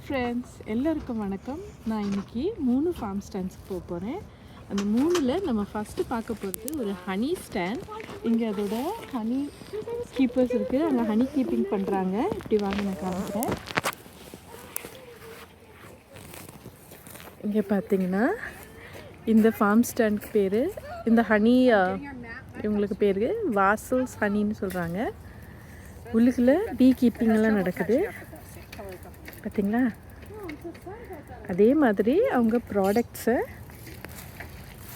Hi friends எல்லாருக்கும் வணக்கம். நான் இன்னைக்கு மூணு ஃபார்ம் ஸ்டாண்ட்ஸ்க்கு போக போகிறேன் அந்த மூணில் நம்ம ஃபஸ்ட்டு பார்க்க போகிறது ஒரு ஹனி ஸ்டாண்ட் இங்கே அதோட ஹனி கீப்பர்ஸ் இருக்குது அங்கே ஹனி கீப்பிங் பண்ணுறாங்க இப்படி வாங்க நான் காமிக்கிறேன். இங்கே பார்த்தீங்கன்னா இந்த ஃபார்ம் ஸ்டாண்ட்க்கு பேர் இந்த ஹனி இவங்களுக்கு பேர் வாசல்ஸ் ஹனின்னு சொல்கிறாங்க உள்ளுக்குள்ளே பீ கீப்பிங்லாம் நடக்குது. பார்த்தீங்களா அதே மாதிரி அவங்க ப்ராடக்ட்ஸை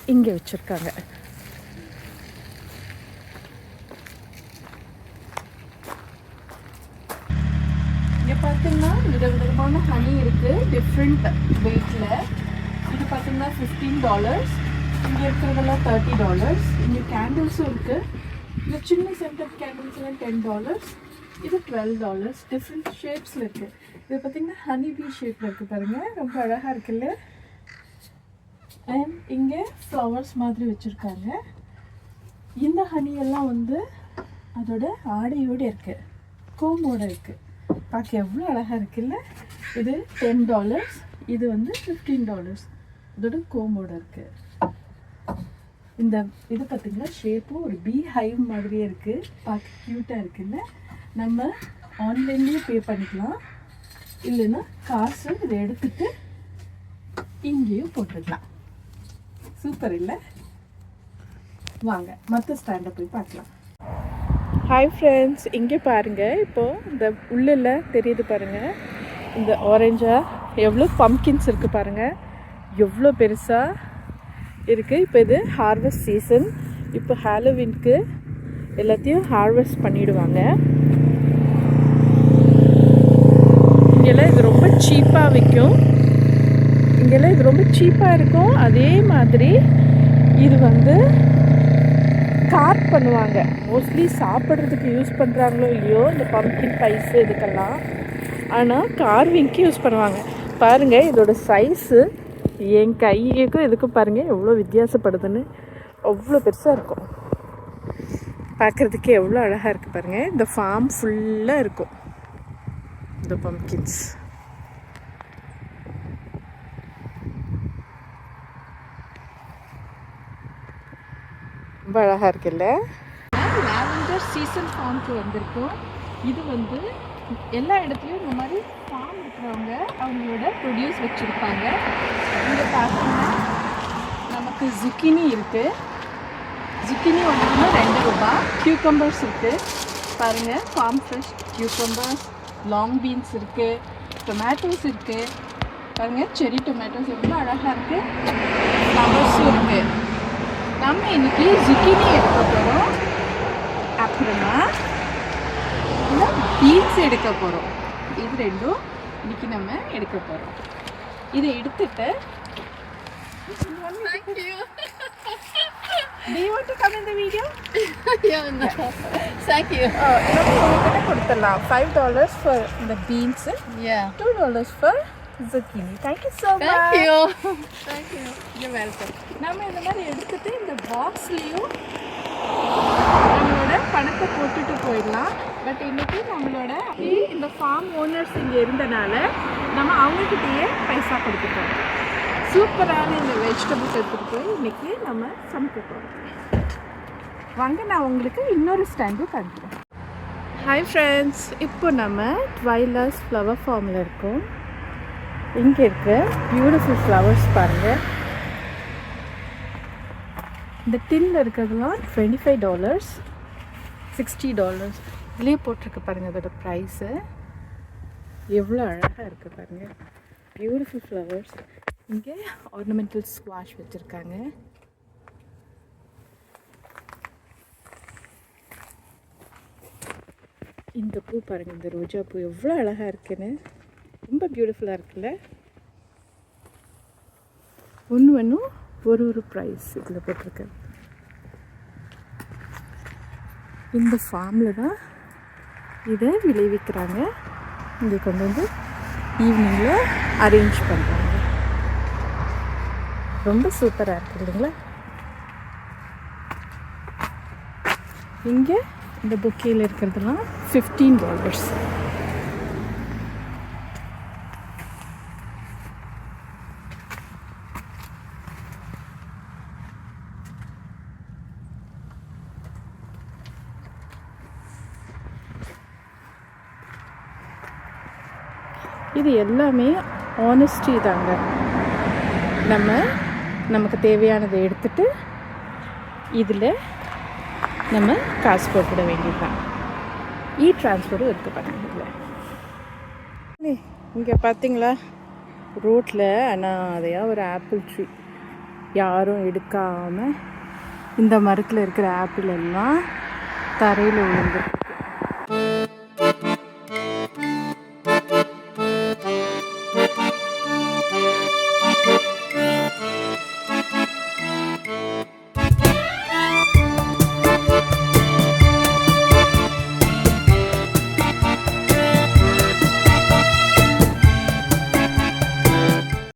இங்கே வச்சுருக்காங்க. இங்கே பார்த்தீங்கன்னா விதவிதமான ஹனி இருக்குது டிஃப்ரெண்ட் வெயிட்டில் இது பார்த்தீங்கன்னா ஃபிஃப்டீன் டாலர்ஸ் இங்கே இருக்கிறதெல்லாம் தேர்ட்டி டாலர்ஸ் இங்கே கேண்டில்ஸும் இருக்குது இந்த சின்ன சென்டர் கேண்டில்ஸ்லாம் டென் டாலர்ஸ் இது டுவெல் டாலர்ஸ் டிஃப்ரெண்ட் ஷேப்ஸில் இருக்குது இது பார்த்திங்கன்னா ஹனி பீ ஷேப்பில் இருக்குது பாருங்கள் ரொம்ப அழகாக இருக்குல்ல அண்ட் இங்கே ஃப்ளவர்ஸ் மாதிரி வச்சுருக்காங்க. இந்த ஹனியெல்லாம் வந்து அதோட ஆடையோடு இருக்குது கோமோட இருக்குது பார்க்க எவ்வளோ அழகாக இருக்குல்ல இது டென் டாலர்ஸ் இது வந்து ஃபிஃப்டீன் டாலர்ஸ் இதோட கோமோட இருக்குது இந்த இது பார்த்திங்கன்னா ஷேப்பும் ஒரு பீ ஹைவ் மாதிரியே இருக்குது பார்க்க க்யூட்டாக இருக்குல்ல நம்ம ஆன்லைன்லேயே பே பண்ணிக்கலாம். இல்லைன்னா காசு இதை எடுத்துட்டு இங்கேயும் போட்டுக்கலாம் சூப்பர் இல்லை? வாங்க மற்ற ஸ்டாண்டை போய் பார்க்கலாம். ஹாய் ஃப்ரெண்ட்ஸ் இங்கே பாருங்கள் இப்போது இந்த உள்ளில் தெரியுது பாருங்கள் இந்த ஆரஞ்சாக எவ்வளோ பம்கின்ஸ் இருக்குது பாருங்கள் எவ்வளோ பெருசாக இருக்குது இப்போ இது ஹார்வெஸ்ட் சீசன் இப்போ ஹாலோவின்க்கு எல்லாத்தையும் ஹார்வெஸ்ட் பண்ணிவிடுவாங்க இங்கெல்லாம் இது ரொம்ப சீப்பாக விற்கும் இங்கெல்லாம் இது ரொம்ப சீப்பாக இருக்கும். அதே மாதிரி இது வந்து கார்ட் பண்ணுவாங்க. மோஸ்ட்லி சாப்பிட்றதுக்கு யூஸ் பண்ணுறாங்களோ இல்லையோ இந்த பம்ப்கின் பைஸு இதுக்கெல்லாம். ஆனால் கார்விங்க்கு யூஸ் பண்ணுவாங்க. பாருங்கள் இதோட சைஸு என் கைக்கும் இதுக்கும் பாருங்கள் எவ்வளோ வித்தியாசப்படுதுன்னு. அவ்வளோ பெருசாக இருக்கும். பார்க்குறதுக்கு எவ்வளோ அழகாக இருக்குது பாருங்கள் இந்த ஃபார்ம் ஃபுல்லாக இருக்கும். The pumpkins. ரொம்ப அழகாக இருக்குல்ல? லாவெண்டர் சீசன் ஃபார்முக்கு வந்திருக்கோம். இது வந்து எல்லா இடத்துலையும் இந்த மாதிரி ஃபார்ம் இருக்கிறவங்க அவங்களோட ப்ரொடியூஸ் வச்சுருப்பாங்க. இங்கே பார்த்தீங்கன்னா நமக்கு ஜுக்கினி இருக்குது ஜுக்கினி ஒன்று ரெண்டு ரூபா. கியூக்கம்பர்ஸ் இருக்குது பாருங்கள் farm fresh cucumbers long beans இருக்குது டொமேட்டோஸ் இருக்குது பாருங்கள் செரி டொமேட்டோஸ் எவ்வளோ அழகாக இருக்குது ஃப்ளவர்ஸும் இருக்குது நம்ம இன்றைக்கி ஜுக்கினி எடுக்க போகிறோம் அப்புறமா பீன்ஸ் எடுக்க போகிறோம் இது ரெண்டும் இன்றைக்கி நம்ம எடுக்க போகிறோம் இதை எடுத்துட்டு Do you want to come in the video? yeah, no. Thank you. Uh, five dollars for இந்த beans Yeah. Two dollars for zucchini thank you so Thank much you. Thank you. you're welcome நம்ம இந்த மாதிரி எடுத்துட்டு இந்த பாக்ஸ்லேயும் நம்மளோட பணத்தை போட்டுட்டு போயிடலாம் பட் இன்னைக்கு நம்மளோட இந்த ஃபார்ம் ஓனர்ஸ் இங்கே இருந்தனால நம்ம அவங்கக்கிட்டேயே பைசா கொடுத்துட்டோம் சூப்பரான இந்த வெஜிடபிள்ஸ் எடுத்துகிட்டு போய் இன்றைக்கி நம்ம சமைக்க போகிறோம் வாங்க நான் உங்களுக்கு இன்னொரு ஸ்டாண்டு காட்டுறேன் ஹாய் ஃப்ரெண்ட்ஸ் இப்போ நம்ம ட்வைலர்ஸ் ஃப்ளவர் ஃபார்மில் இருக்கோம். இங்கே இருக்க பியூட்டிஃபுல் ஃப்ளவர்ஸ் பாருங்கள் இந்த டின்னில் இருக்கிறதுலாம் twenty five dollars sixty dollars இதுலேயே போட்டிருக்கு பாருங்கள் அதோட ப்ரைஸு எவ்வளோ அழகாக இருக்குது பாருங்கள் பியூட்டிஃபுல் ஃப்ளவர்ஸ் இங்கே ஆர்னமெண்டல் ஸ்குவாஷ் வச்சுருக்காங்க. இந்த பூ பாருங்கள் இந்த ரோஜா பூ எவ்வளோ அழகாக இருக்குன்னு. ரொம்ப பியூட்டிஃபுல்லாக இருக்குல்ல? ஒன்று ஒன்றும் ஒரு ஒரு ப்ரைஸ் இதில் போட்டிருக்கு இந்த ஃபார்மில் தான் இதை விளைவிக்கிறாங்க. இங்கே கொண்டு வந்து ஈவினிங்கில் அரேஞ்ச் பண்ணுறாங்க ரொம்ப சூப்பராக இருக்குது இல்லைங்களா? இங்கே இந்த புக்கேயில் இருக்கிறதுலாம் ஃபிஃப்டீன் டாலர்ஸ் இது எல்லாமே ஆனஸ்டி தாங்க. நம்ம நமக்கு தேவையானதை எடுத்துட்டு இதில் நம்ம காசு போட்டுட வேண்டியதுதான். இ ட்ரான்ஸ்போர்ட்டும் இருக்குது பாருங்க இதில். இங்கே பார்த்தீங்களா? ரோட்டில் அனாதையாக ஒரு ஆப்பிள் ட்ரீ. யாரும் எடுக்காமல் இந்த மரத்தில் இருக்கிற ஆப்பிள் எல்லாம் தரையில் விழுந்துருக்கு.